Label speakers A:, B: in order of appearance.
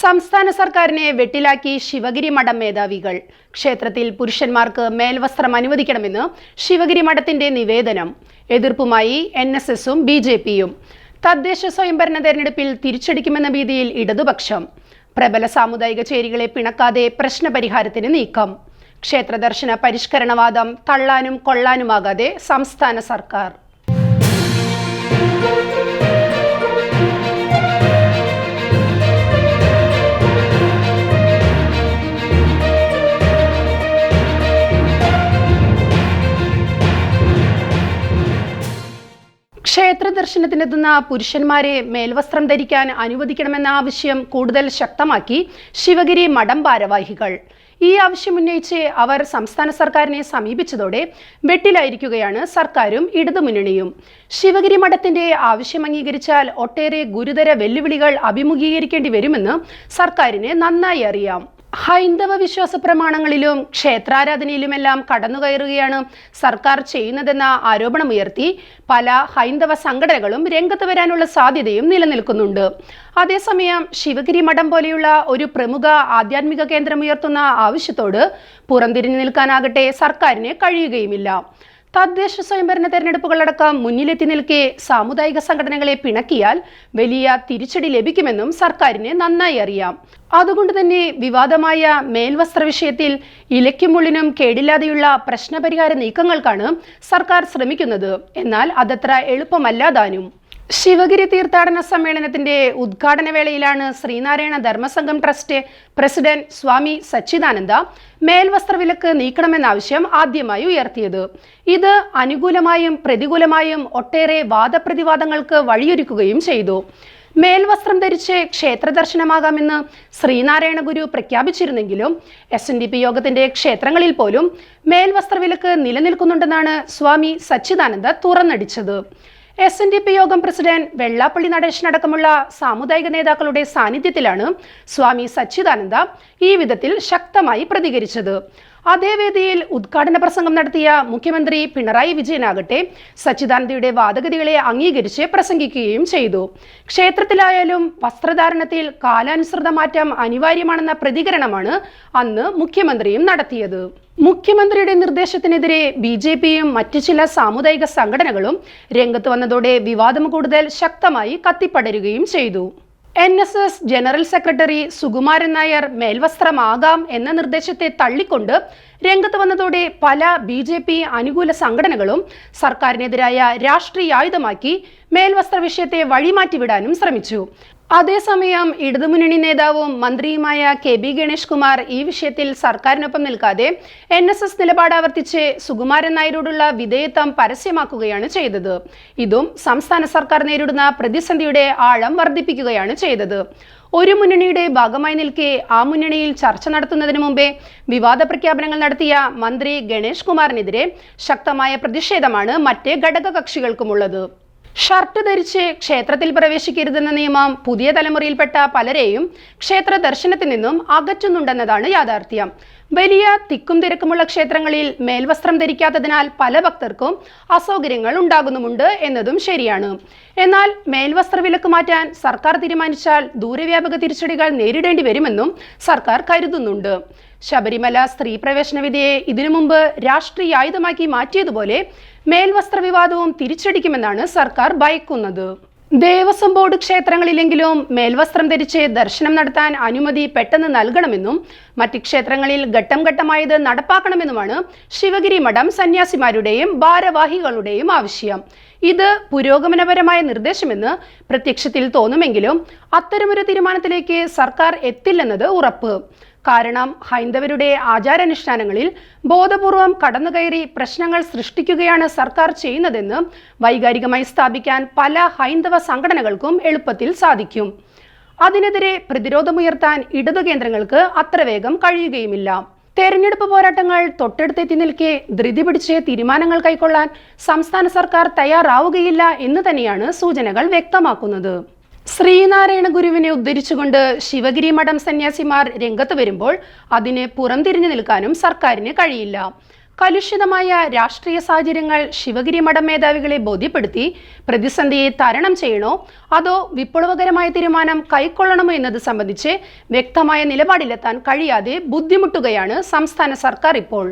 A: സംസ്ഥാന സർക്കാരിനെ വെട്ടിലാക്കി ശിവഗിരി മഠം മേധാവികൾ. ക്ഷേത്രത്തിൽ പുരുഷന്മാർക്ക് മേൽവസ്ത്രം അനുവദിക്കണമെന്ന് ശിവഗിരി മഠത്തിന്റെ നിവേദനം. എതിർപ്പുമായി എൻ എസ് എസും ബി ജെ പിയും. തദ്ദേശ സ്വയംഭരണ തെരഞ്ഞെടുപ്പിൽ തിരിച്ചടിക്കുമെന്ന ഭീതിയിൽ ഇടതുപക്ഷം. പ്രബല സാമുദായിക ചേരികളെ പിണക്കാതെ പ്രശ്നപരിഹാരത്തിന് നീക്കം. ക്ഷേത്രദർശന പരിഷ്കരണവാദം തള്ളാനും കൊള്ളാനുമാകാതെ സംസ്ഥാന സർക്കാർ. ക്ഷേത്ര ദർശനത്തിനെത്തുന്ന പുരുഷന്മാരെ മേൽവസ്ത്രം ധരിക്കാൻ അനുവദിക്കണമെന്ന ആവശ്യം കൂടുതൽ ശക്തമാക്കി ശിവഗിരി മഠം ഭാരവാഹികൾ. ഈ ആവശ്യം ഉന്നയിച്ച് അവർ സംസ്ഥാന സർക്കാരിനെ സമീപിച്ചതോടെ വെട്ടിലായിരിക്കുകയാണ് സർക്കാരും ഇടതുമുന്നണിയും. ശിവഗിരി മഠത്തിന്റെ ആവശ്യം അംഗീകരിച്ചാൽ ഒട്ടേറെ ഗുരുതര വെല്ലുവിളികൾ അഭിമുഖീകരിക്കേണ്ടി വരുമെന്ന് സർക്കാരിന് നന്നായി അറിയാം. ഹൈന്ദവ വിശ്വാസ പ്രമാണങ്ങളിലും ക്ഷേത്രാരാധനയിലുമെല്ലാം കടന്നുകയറുകയാണ് സർക്കാർ ചെയ്യുന്നതെന്ന ആരോപണമുയർത്തി പല ഹൈന്ദവ സംഘടനകളും രംഗത്ത് വരാനുള്ള സാധ്യതയും നിലനിൽക്കുന്നുണ്ട്. അതേസമയം ശിവഗിരി മഠം പോലെയുള്ള ഒരു പ്രമുഖ ആധ്യാത്മിക കേന്ദ്രം ഉയർത്തുന്ന ആവശ്യത്തോട് പുറംതിരിഞ്ഞു നിൽക്കാനാകട്ടെ സർക്കാരിന് കഴിയുകയുമില്ല. തദ്ദേശ സ്വയംഭരണ തെരഞ്ഞെടുപ്പുകളടക്കം മുന്നിലെത്തി നിൽക്കെ സാമുദായിക സംഘടനകളെ പിണക്കിയാൽ വലിയ തിരിച്ചടി ലഭിക്കുമെന്നും സർക്കാരിന് നന്നായി അറിയാം. അതുകൊണ്ട് തന്നെ വിവാദമായ മേൽവസ്ത്ര വിഷയത്തിൽ ഇലയ്ക്കും മുള്ളിനും കേടില്ലാതെയുള്ള പ്രശ്നപരിഹാര നീക്കങ്ങൾക്കാണ് സർക്കാർ ശ്രമിക്കുന്നത്. എന്നാൽ അതത്ര എളുപ്പമല്ല താനും ശിവഗിരി തീർത്ഥാടന സമ്മേളനത്തിന്റെ ഉദ്ഘാടന വേളയിലാണ് ശ്രീനാരായണ ധർമ്മസംഘം ട്രസ്റ്റ് പ്രസിഡന്റ് സ്വാമി സച്ചിദാനന്ദ മേൽവസ്ത്രവിലക്ക് നീക്കണമെന്നാവശ്യം ആദ്യമായി ഉയർത്തിയത്. ഇത് അനുകൂലമായും പ്രതികൂലമായും ഒട്ടേറെ വാദപ്രതിവാദങ്ങൾക്ക് വഴിയൊരുക്കുകയും ചെയ്തു. മേൽവസ്ത്രം ധരിച്ച് ക്ഷേത്ര ദർശനമാകാമെന്ന് ശ്രീനാരായണ ഗുരു പ്രഖ്യാപിച്ചിരുന്നെങ്കിലും എസ് എൻ ഡി പി യോഗത്തിന്റെ ക്ഷേത്രങ്ങളിൽ പോലും മേൽവസ്ത്രവിലക്ക് നിലനിൽക്കുന്നുണ്ടെന്നാണ് സ്വാമി സച്ചിദാനന്ദ തുറന്നടിച്ചത്. എസ് എൻ ഡി പി യോഗം പ്രസിഡന്റ് വെള്ളാപ്പള്ളി നടേശനടക്കമുള്ള സാമുദായിക നേതാക്കളുടെ സാന്നിധ്യത്തിലാണ് സ്വാമി സച്ചിദാനന്ദ ഈ വിധത്തിൽ ശക്തമായി പ്രതികരിച്ചത്. അതേ വേദിയിൽ ഉദ്ഘാടന പ്രസംഗം നടത്തിയ മുഖ്യമന്ത്രി പിണറായി വിജയനാകട്ടെ സച്ചിദാനന്ദയുടെ വാദഗതികളെ അംഗീകരിച്ച് പ്രസംഗിക്കുകയും ചെയ്തു. ക്ഷേത്രത്തിലായാലും വസ്ത്രധാരണത്തിൽ കാലാനുസൃത മാറ്റം അനിവാര്യമാണെന്ന പ്രതികരണമാണ് അന്ന് മുഖ്യമന്ത്രിയും നടത്തിയത്. മുഖ്യമന്ത്രിയുടെ നിർദ്ദേശത്തിനെതിരെ ബി ജെ പിയും മറ്റു ചില സാമുദായിക സംഘടനകളും രംഗത്ത് വന്നതോടെ വിവാദം കൂടുതൽ ശക്തമായി കത്തിപ്പടരുകയും ചെയ്തു. N S S general secretary Sukumaran Nair മേൽവസ്ത്രമാകാം എന്ന നിർദ്ദേശത്തെ തള്ളിക്കൊണ്ട് രംഗത്ത് വന്നതോടെ പല ബി ജെ പി അനുകൂല സംഘടനകളും സർക്കാരിനെതിരായ രാഷ്ട്രീയ ആയുധമാക്കി മേൽവസ്ത്ര വിഷയത്തെ വഴിമാറ്റിവിടാനും ശ്രമിച്ചു. അതേസമയം ഇടതുമുന്നണി നേതാവും മന്ത്രിയുമായ കെ ബി ഗണേഷ് കുമാർ ഈ വിഷയത്തിൽ സർക്കാരിനൊപ്പം നിൽക്കാതെ എൻ എസ് എസ് നിലപാട് ആവർത്തിച്ച് സുകുമാരൻ നായരോടുള്ള വിധേയത്വം പരസ്യമാക്കുകയാണ് ചെയ്തത്. ഇതും സംസ്ഥാന സർക്കാർ നേരിടുന്ന പ്രതിസന്ധിയുടെ ആഴം വർദ്ധിപ്പിക്കുകയാണ് ചെയ്തത്. ഒരു മുന്നണിയുടെ ഭാഗമായി നിൽക്കെ ആ മുന്നണിയിൽ ചർച്ച നടത്തുന്നതിന് മുമ്പേ വിവാദ പ്രഖ്യാപനങ്ങൾ നടത്തിയ മന്ത്രി ഗണേഷ് കുമാറിനെതിരെ ശക്തമായ പ്രതിഷേധമാണ് മറ്റ് ഘടക കക്ഷികൾക്കുമുള്ളത് ഷർട്ട് ധരിച്ച് ക്ഷേത്രത്തിൽ പ്രവേശിക്കരുതെന്ന നിയമം പുതിയ തലമുറയിൽപ്പെട്ട പലരെയും ക്ഷേത്ര ദർശനത്തിൽ നിന്നും അകറ്റുന്നുണ്ടെന്നതാണ് യാഥാർത്ഥ്യം. വലിയ തിക്കും തിരക്കുമുള്ള ക്ഷേത്രങ്ങളിൽ മേൽവസ്ത്രം ധരിക്കാത്തതിനാൽ പല ഭക്തർക്കും അസൗകര്യങ്ങൾ ഉണ്ടാകുന്നുമുണ്ട് എന്നതും ശരിയാണ്. എന്നാൽ മേൽവസ്ത്ര വിലക്ക് മാറ്റാൻ സർക്കാർ തീരുമാനിച്ചാൽ ദൂരവ്യാപക തിരിച്ചടികൾ നേരിടേണ്ടി വരുമെന്നും സർക്കാർ കരുതുന്നുണ്ട്. ശബരിമല സ്ത്രീ പ്രവേശന വിധിയെ ഇതിനു മുമ്പ് രാഷ്ട്രീയ ആയുധമാക്കി മാറ്റിയതുപോലെ മേൽവസ്ത്ര വിവാദവും തിരിച്ചടിക്കുമെന്നാണ് സർക്കാർ ഭയക്കുന്നത്. ദേവസ്വം ബോർഡ് ക്ഷേത്രങ്ങളിലെങ്കിലും മേൽവസ്ത്രം ധരിച്ച് ദർശനം നടത്താൻ അനുമതി പെട്ടെന്ന് നൽകണമെന്നും മറ്റ് ക്ഷേത്രങ്ങളിൽ ഘട്ടം ഘട്ടമായത് നടപ്പാക്കണമെന്നുമാണ് ശിവഗിരി മഠം സന്യാസിമാരുടെയും ഭാരവാഹികളുടെയും ആവശ്യം. ഇത് പുരോഗമനപരമായ നിർദ്ദേശമെന്ന് പ്രത്യക്ഷത്തിൽ തോന്നുമെങ്കിലും അത്തരമൊരു തീരുമാനത്തിലേക്ക് സർക്കാർ എത്തില്ലെന്നത് ഉറപ്പ്. കാരണം ഹൈന്ദവരുടെ ആചാരാനുഷ്ഠാനങ്ങളിൽ ബോധപൂർവം കടന്നുകയറി പ്രശ്നങ്ങൾ സൃഷ്ടിക്കുകയാണ് സർക്കാർ ചെയ്യുന്നതെന്ന് വൈകാരികമായി സ്ഥാപിക്കാൻ പല ഹൈന്ദവ സംഘടനകൾക്കും എളുപ്പത്തിൽ സാധിക്കും. അതിനെതിരെ പ്രതിരോധമുയർത്താൻ ഇടതു കേന്ദ്രങ്ങൾക്ക് അത്ര വേഗം കഴിയുകയുമില്ല. തെരഞ്ഞെടുപ്പ് പോരാട്ടങ്ങൾ തൊട്ടടുത്തെത്തി നിൽക്കെ ധൃതി പിടിച്ച് തീരുമാനങ്ങൾ കൈക്കൊള്ളാൻ സംസ്ഥാന സർക്കാർ തയ്യാറാവുകയില്ല എന്ന് തന്നെയാണ് സൂചനകൾ വ്യക്തമാക്കുന്നത്. ശ്രീനാരായണ ഗുരുവിനെ ഉദ്ധരിച്ചുകൊണ്ട് ശിവഗിരി മഠം സന്യാസിമാർ രംഗത്ത് വരുമ്പോൾ അതിന് പുറംതിരിഞ്ഞു നിൽക്കാനും സർക്കാരിന് കഴിയില്ല. കലുഷിതമായ രാഷ്ട്രീയ സാഹചര്യങ്ങൾ ശിവഗിരി മഠം മേധാവികളെ ബോധ്യപ്പെടുത്തി പ്രതിസന്ധിയെ തരണം ചെയ്യണോ? അതോ വിപ്ലവകരമായ തീരുമാനം കൈക്കൊള്ളണമോ എന്നത് സംബന്ധിച്ച് വ്യക്തമായ നിലപാടിലെത്താൻ കഴിയാതെ ബുദ്ധിമുട്ടുകയാണ് സംസ്ഥാന സർക്കാർ ഇപ്പോൾ.